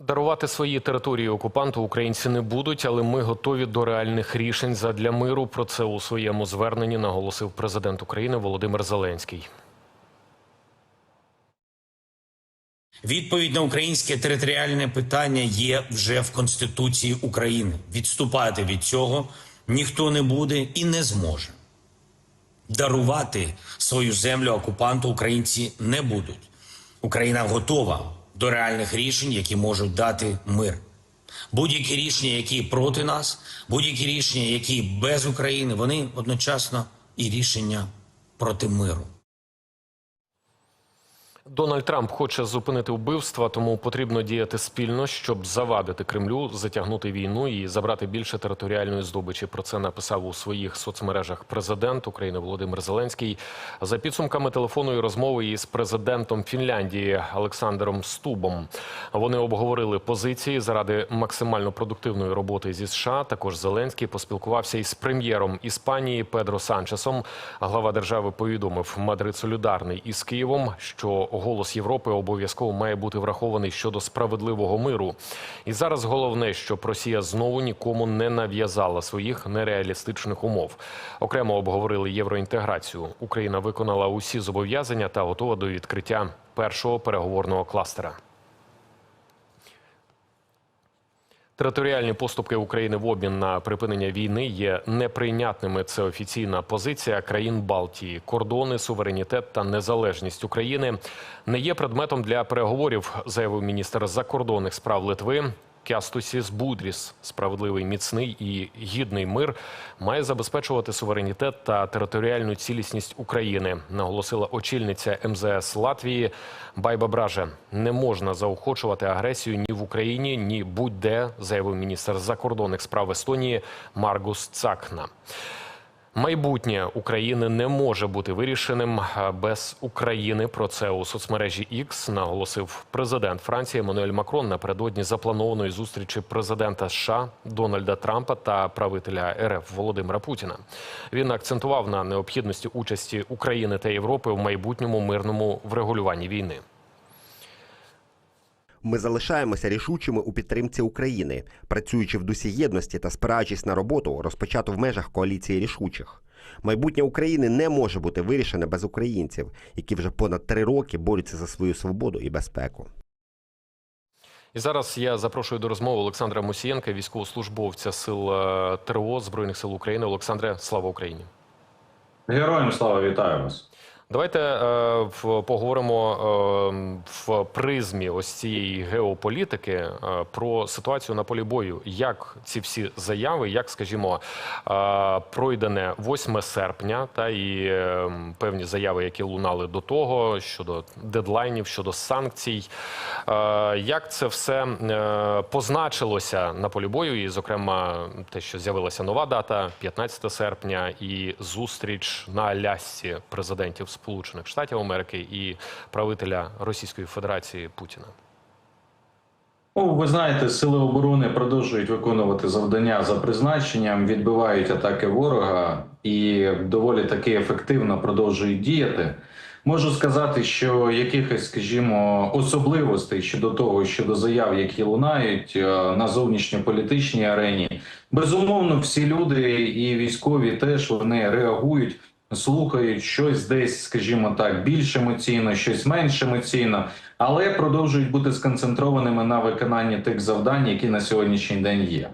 Дарувати свої території окупанту українці не будуть, але ми готові до реальних рішень задля миру. Про це у своєму зверненні наголосив президент України Володимир Зеленський. Відповідь на українське територіальне питання є вже в Конституції України. Відступати від цього ніхто не буде і не зможе. Дарувати свою землю окупанту українці не будуть. Україна готова до реальних рішень, які можуть дати мир. Будь-які рішення, які проти нас, будь-які рішення, які без України, вони одночасно і рішення проти миру. Дональд Трамп хоче зупинити вбивства, тому потрібно діяти спільно, щоб завадити Кремлю, затягнути війну і забрати більше територіальної здобичі. Про це написав у своїх соцмережах президент України Володимир Зеленський. За підсумками телефонної розмови із президентом Фінляндії Олександром Стубом. Вони обговорили позиції заради максимально продуктивної роботи зі США. Також Зеленський поспілкувався із прем'єром Іспанії Педро Санчесом. Глава держави повідомив Мадрид солідарний із Києвом, що голос Європи обов'язково має бути врахований щодо справедливого миру. І зараз головне, щоб Росія знову нікому не нав'язала своїх нереалістичних умов. Окремо обговорили євроінтеграцію. Україна виконала усі зобов'язання та готова до відкриття першого переговорного кластера. Територіальні поступки України в обмін на припинення війни є неприйнятними. Це офіційна позиція країн Балтії. Кордони, суверенітет та незалежність України не є предметом для переговорів, заявив міністр закордонних справ Литви. Кястусіс Будріс, справедливий, міцний і гідний мир, має забезпечувати суверенітет та територіальну цілісність України, наголосила очільниця МЗС Латвії Байба Браже. Не можна заохочувати агресію ні в Україні, ні будь-де, заявив міністр закордонних справ Естонії Маргус Цакна. Майбутнє України не може бути вирішеним без України. Про це у соцмережі X наголосив президент Франції Еммануель Макрон напередодні запланованої зустрічі президента США Дональда Трампа та правителя РФ Володимира Путіна. Він акцентував на необхідності участі України та Європи в майбутньому мирному врегулюванні війни. Ми залишаємося рішучими у підтримці України, працюючи в дусі єдності та спираючись на роботу, розпочату в межах коаліції рішучих. Майбутнє України не може бути вирішене без українців, які вже понад три роки борються за свою свободу і безпеку. І зараз я запрошую до розмови Олександра Мусієнка, військовослужбовця сил е, ТРО Збройних сил України. Олександре, слава Україні! Героям слава вітаю вас. Давайте е, в, поговоримо е, в призмі ось цієї геополітики е, про ситуацію на полі бою. Як ці всі заяви, як скажімо, е, пройдене 8 серпня, та і е, певні заяви, які лунали до того щодо дедлайнів, щодо санкцій. Е, як це все е, позначилося на полі бою? І, зокрема, те, що з'явилася нова дата, 15 серпня, і зустріч на Алясці президентів Сполучених Штатів Америки і правителя Російської Федерації Путіна. Ну, ви знаєте, сили оборони продовжують виконувати завдання за призначенням, відбивають атаки ворога і доволі таки ефективно продовжують діяти. Можу сказати, що якихось, скажімо, особливостей щодо того, щодо заяв, які лунають е, на зовнішньополітичній арені, безумовно, всі люди і військові теж вони реагують. Слухають щось десь, скажімо так, більш емоційно, щось менш емоційно, але продовжують бути сконцентрованими на виконанні тих завдань, які на сьогоднішній день є.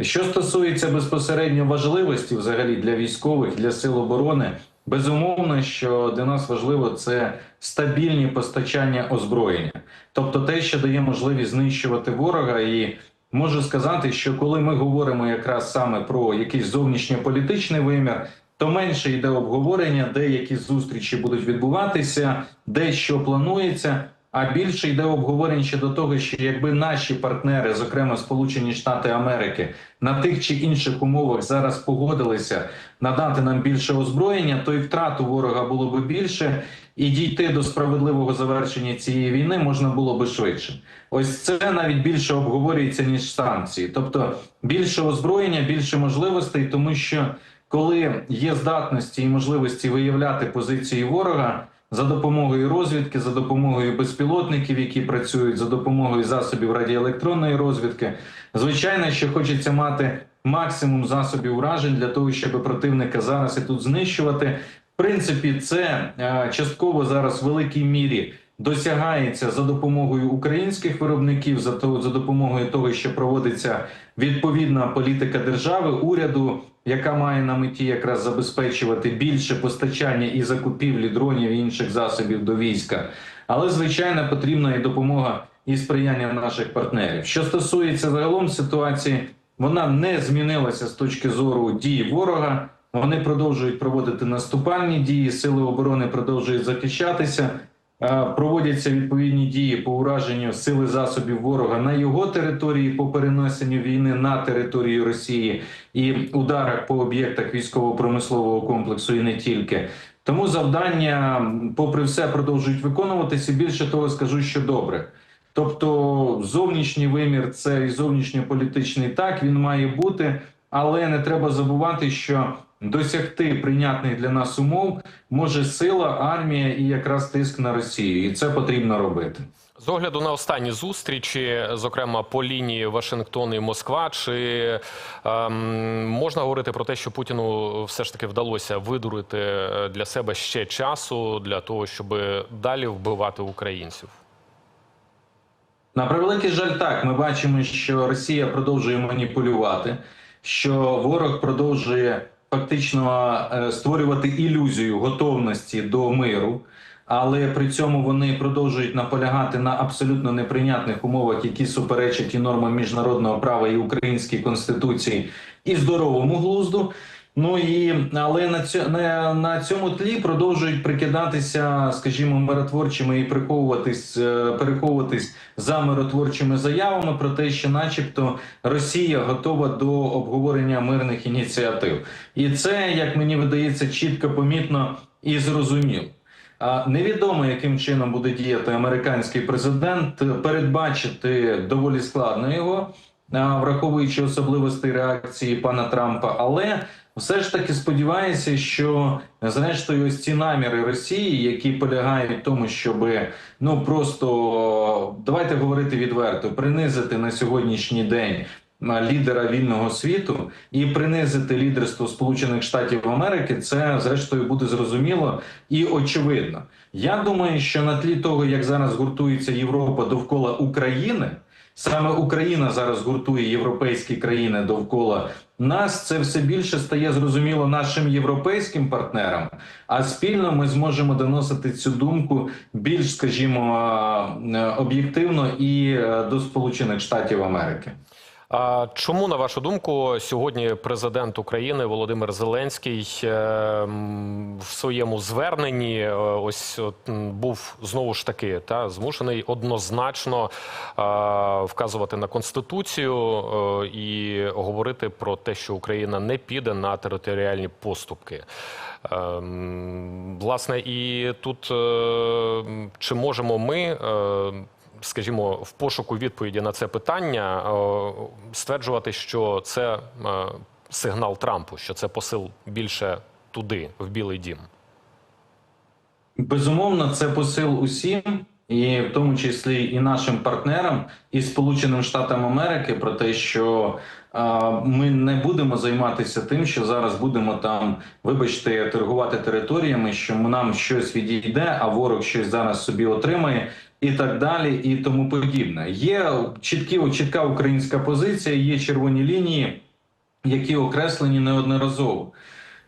Що стосується безпосередньо важливості, взагалі для військових, для сил оборони, безумовно, що для нас важливо це стабільні постачання озброєння, тобто те, що дає можливість знищувати ворога і. Можу сказати, що коли ми говоримо якраз саме про якийсь зовнішньополітичний вимір, то менше йде обговорення, де які зустрічі будуть відбуватися, де що планується. А більше йде обговорень щодо того, що якби наші партнери, зокрема Сполучені Штати Америки, на тих чи інших умовах зараз погодилися надати нам більше озброєння, то і втрату ворога було би більше, і дійти до справедливого завершення цієї війни можна було би швидше. Ось це навіть більше обговорюється ніж санкції, тобто більше озброєння, більше можливостей, тому що коли є здатності і можливості виявляти позиції ворога, за допомогою розвідки, за допомогою безпілотників, які працюють, за допомогою засобів радіоелектронної розвідки. Звичайно, що хочеться мати максимум засобів уражень для того, щоб противника зараз і тут знищувати. В принципі, це е, частково зараз в великій мірі досягається за допомогою українських виробників, за за допомогою того, що проводиться відповідна політика держави, уряду, яка має на меті якраз забезпечувати більше постачання і закупівлі дронів і інших засобів до війська. Але звичайно потрібна і допомога і сприяння наших партнерів. Що стосується загалом ситуації, вона не змінилася з точки зору дій ворога. Вони продовжують проводити наступальні дії, сили оборони продовжують захищатися. Е, Проводяться відповідні дії по ураженню сили засобів ворога на його території по перенесенню війни на територію Росії і ударах по об'єктах військово-промислового комплексу, і не тільки. Тому завдання, попри все, продовжують виконуватися. Більше того, скажу, що добре. Тобто, зовнішній вимір це і зовнішньополітичний так він має бути, але не треба забувати, що досягти прийнятних для нас умов може сила, армія і якраз тиск на Росію, і це потрібно робити. З огляду на останні зустрічі, зокрема по лінії Вашингтон і Москва, чи ем, можна говорити про те, що Путіну все ж таки вдалося видурити е, для себе ще часу для того, щоб далі вбивати українців? На превеликий жаль, так ми бачимо, що Росія продовжує маніпулювати, що ворог продовжує фактично е, створювати ілюзію готовності до миру, але при цьому вони продовжують наполягати на абсолютно неприйнятних умовах, які суперечать і нормам міжнародного права і українській конституції, і здоровому глузду. Ну і але на цьому на, цьому тлі продовжують прикидатися, скажімо, миротворчими і приховуватись, е, переховуватись за миротворчими заявами про те, що, начебто, Росія готова до обговорення мирних ініціатив, і це, як мені видається, чітко помітно і зрозуміло. Невідомо, яким чином буде діяти американський президент. Передбачити доволі складно його, враховуючи особливості реакції пана Трампа. Але все ж таки сподіваюся, що зрештою ось ці наміри Росії, які полягають в тому, щоб ну просто давайте говорити відверто, принизити на сьогоднішній день. Лідера вільного світу і принизити лідерство Сполучених Штатів Америки, це зрештою буде зрозуміло і очевидно. Я думаю, що на тлі того, як зараз гуртується Європа довкола України, саме Україна зараз гуртує європейські країни довкола нас. Це все більше стає зрозуміло нашим європейським партнерам. А спільно ми зможемо доносити цю думку більш, скажімо, е, об'єктивно і е, до Сполучених Штатів Америки. А чому, на вашу думку, сьогодні президент України Володимир Зеленський е, в своєму зверненні е, ось от, був знову ж таки та змушений однозначно е, вказувати на конституцію і говорити про те, що Україна не піде на територіальні поступки? Власне, і тут чи можемо ми, скажімо, в пошуку відповіді на це питання е, стверджувати, що це е, сигнал Трампу, що це посил більше туди, в Білий Дім? Безумовно, це посил усім, і в тому числі і нашим партнерам, і Сполученим Штатам Америки, про те, що ми не будемо займатися тим, що зараз будемо там, вибачте, торгувати територіями, що нам щось відійде, а ворог щось зараз собі отримає. І так далі, і тому подібне. Є чіткі чітка українська позиція, є червоні лінії, які окреслені неодноразово.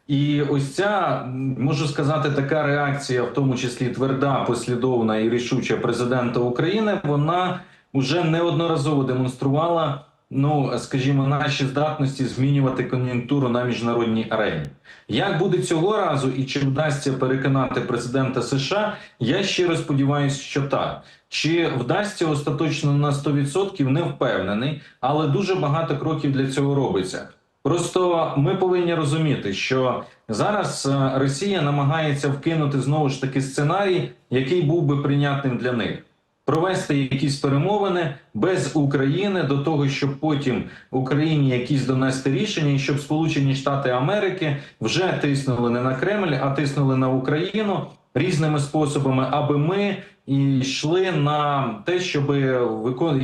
І ось ця можу сказати, така реакція, в тому числі тверда, послідовна і рішуча президента України, вона вже неодноразово демонструвала. Ну, скажімо, наші здатності змінювати кон'юнктуру на міжнародній арені. Як буде цього разу, і чи вдасться переконати президента США? Я щиро сподіваюся, що так. Чи вдасться остаточно на 100%, не впевнений, але дуже багато кроків для цього робиться. Просто ми повинні розуміти, що зараз е, Росія намагається вкинути знову ж таки сценарій, який був би прийнятним для них. Провести якісь перемовини без України до того, щоб потім Україні якісь донести рішення, і щоб Сполучені Штати Америки вже тиснули не на Кремль, а тиснули на Україну різними способами, аби ми і йшли на те, щоб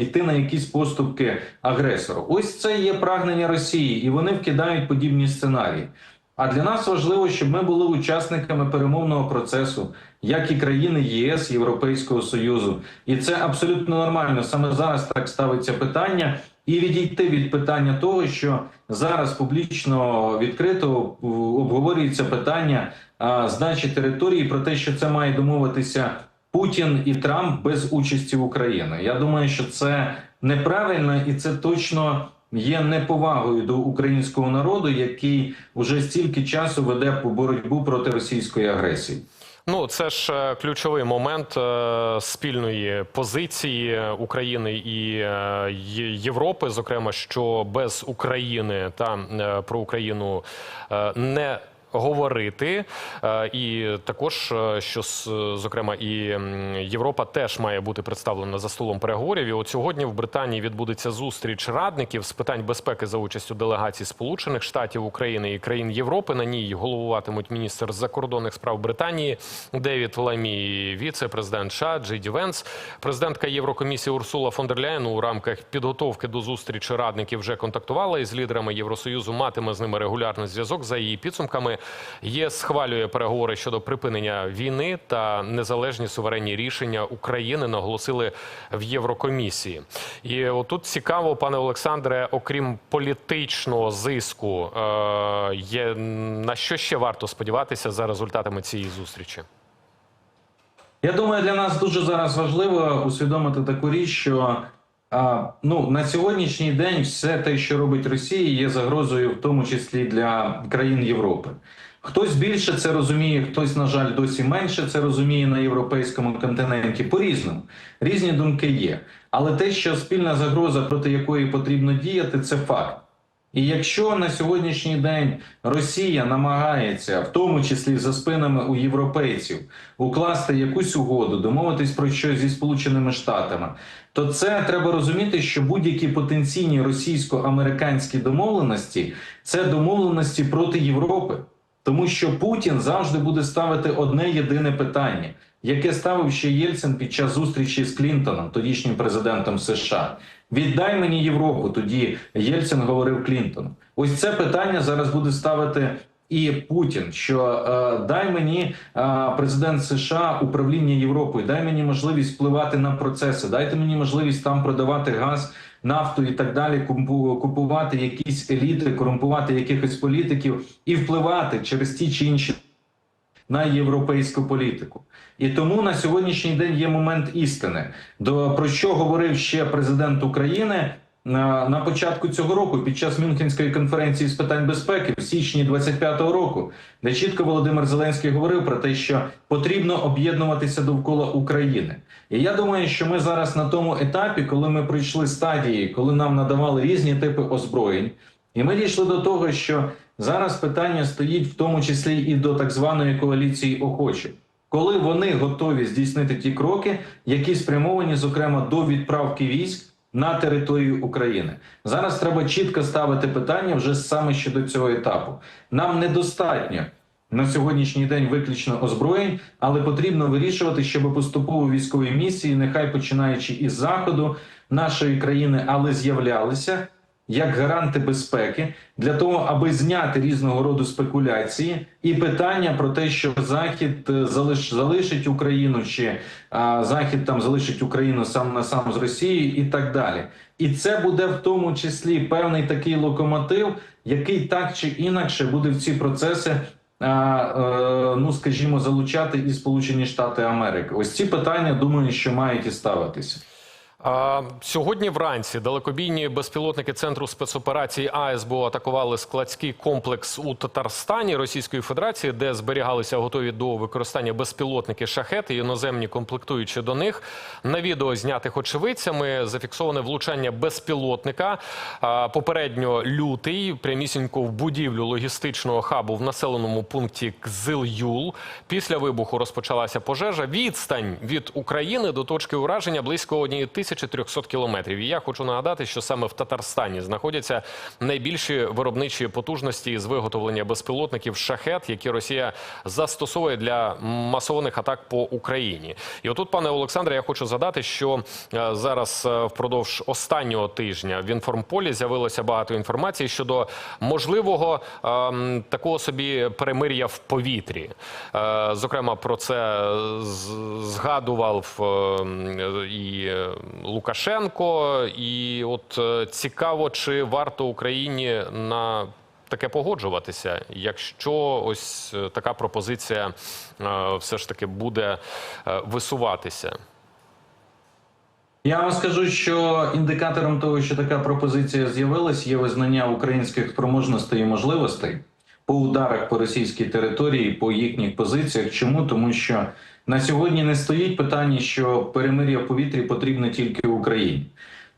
йти на якісь поступки агресору. Ось це є прагнення Росії, і вони вкидають подібні сценарії. А для нас важливо, щоб ми були учасниками перемовного процесу, як і країни ЄС, Європейського Союзу, і це абсолютно нормально. Саме зараз так ставиться питання, і відійти від питання того, що зараз публічно відкрито обговорюється питання здачі території про те, що це має домовитися Путін і Трамп без участі України. Я думаю, що це неправильно і це точно є неповагою до українського народу, який вже стільки часу веде по боротьбу проти російської агресії. Ну, це ж е, ключовий момент е, спільної позиції України і е, Європи, зокрема, що без України та про Україну не говорити, Е, і також е, що с- зокрема і Європа теж має бути представлена за столом переговорів. І от сьогодні в Британії відбудеться зустріч радників з питань безпеки за участю делегацій Сполучених Штатів України і країн Європи. На ній головуватимуть міністр закордонних справ Британії Девід Ламі, віце-президент США Джей Ді Венс, президентка Єврокомісії Урсула фон дер Ляєн у рамках підготовки до зустрічі радників вже контактувала із лідерами Євросоюзу. Матиме з ними регулярний зв'язок. За її підсумками ЄС схвалює переговори щодо припинення війни та незалежні суверенні рішення України. Наголосили в Єврокомісії. І отут цікаво, пане Олександре, окрім політичного зиску, е, є на що ще варто сподіватися за результатами цієї зустрічі? Я думаю, для нас дуже зараз важливо усвідомити таку річ, що ну на сьогоднішній день все те, що робить Росія, є загрозою, в тому числі для країн Європи. Хтось більше це розуміє, хтось, на жаль, досі менше це розуміє на європейському континенті. По різному різні думки є. Але те, що спільна загроза, проти якої потрібно діяти, це факт. І якщо на сьогоднішній день Росія намагається, в тому числі за спинами у європейців, укласти якусь угоду, домовитись про щось зі Сполученими Штатами, то це треба розуміти, що будь-які потенційні російсько-американські домовленості це домовленості проти Європи, тому що Путін завжди буде ставити одне єдине питання, яке ставив ще Єльцин під час зустрічі з Клінтоном, тодішнім президентом США. Віддай мені Європу. Тоді Єльцин говорив Клінтону. Ось це питання зараз буде ставити і Путін. Що е, дай мені е, президент США управління Європою, дай мені можливість впливати на процеси, дайте мені можливість там продавати газ, нафту і так далі, купу- купувати якісь еліти, корумпувати якихось політиків і впливати через ті чи інші на європейську політику. І тому на сьогоднішній день є момент істини. До про що говорив ще президент України на, на початку цього року, під час Мюнхенської конференції з питань безпеки в січні 25-го року, де чітко Володимир Зеленський говорив про те, що потрібно об'єднуватися довкола України. І я думаю, що ми зараз на тому етапі, коли ми пройшли стадії, коли нам надавали різні типи озброєнь, і ми дійшли до того, що зараз питання стоїть в тому числі і до так званої коаліції охочих, коли вони готові здійснити ті кроки, які спрямовані, зокрема, до відправки військ на територію України. Зараз треба чітко ставити питання вже саме щодо цього етапу. Нам недостатньо. На сьогоднішній день виключно озброєнь, але потрібно вирішувати, щоб поступово військові місії, нехай починаючи із заходу нашої країни, але з'являлися як гаранти безпеки для того, аби зняти різного роду спекуляції і питання про те, що Захід е, залиш, залишить Україну, чи а, Захід там залишить Україну сам на сам з Росією, і так далі. І це буде в тому числі певний такий локомотив, який так чи інакше буде в ці процеси. е, Ну, скажімо, залучати і Сполучені Штати Америки. Ось ці питання думаю, що мають і ставитися. Сьогодні вранці далекобійні безпілотники центру спецоперації АСБО атакували складський комплекс у Татарстані Російської Федерації, де зберігалися готові до використання безпілотники шахети і іноземні комплектуючі до них. На відео знятих очевидцями зафіксоване влучання безпілотника. Попередньо лютий прямісінько в будівлю логістичного хабу в населеному пункті Кзил-Юл. Після вибуху розпочалася пожежа. Відстань від України до точки ураження близько однієї тисячі 1300 кілометрів. І я хочу нагадати, що саме в Татарстані знаходяться найбільші виробничі потужності з виготовлення безпілотників шахет, які Росія застосовує для масованих атак по Україні. І отут, пане Олександре, я хочу задати, що е, зараз е, впродовж останнього тижня в інформполі з'явилося багато інформації щодо можливого ем, такого собі перемир'я в повітрі. Е, зокрема, про це згадував ем, і е, Лукашенко. І от е, цікаво, чи варто Україні на таке погоджуватися, якщо ось е, така пропозиція е, все ж таки буде висуватися. Я вам скажу, що індикатором того, що така пропозиція з'явилась, є визнання українських спроможностей і можливостей по ударах по російській території, по їхніх позиціях. Чому? Тому що на сьогодні не стоїть питання, що перемир'я в повітрі потрібне тільки Україні.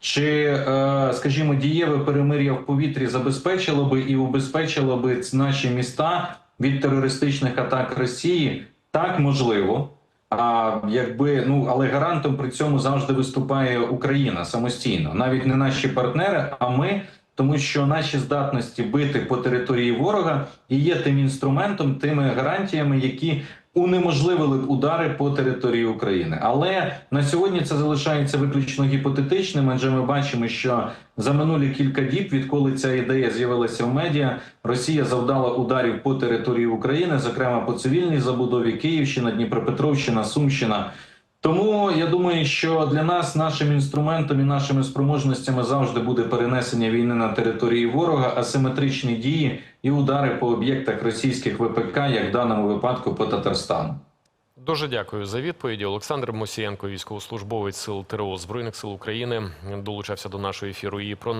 Чи, е, скажімо, дієве перемир'я в повітрі забезпечило би і убезпечило би наші міста від терористичних атак Росії? Так, можливо. А якби ну але гарантом при цьому завжди виступає Україна самостійно, навіть не наші партнери, а ми, тому що наші здатності бити по території ворога і є тим інструментом, тими гарантіями, які унеможливили б удари по території України. Але на сьогодні це залишається виключно гіпотетичним, адже ми бачимо, що за минулі кілька діб, відколи ця ідея з'явилася в медіа, Росія завдала ударів по території України, зокрема по цивільній забудові Київщина, Дніпропетровщина, Сумщина. Тому я думаю, що для нас нашим інструментом і нашими спроможностями завжди буде перенесення війни на території ворога, асиметричні дії і удари по об'єктах російських ВПК, як в даному випадку по Татарстану. Дуже дякую за відповіді. Олександр Мосієнко, військовослужбовець сил ТРО Збройних сил України, долучався до нашого ефіру. І про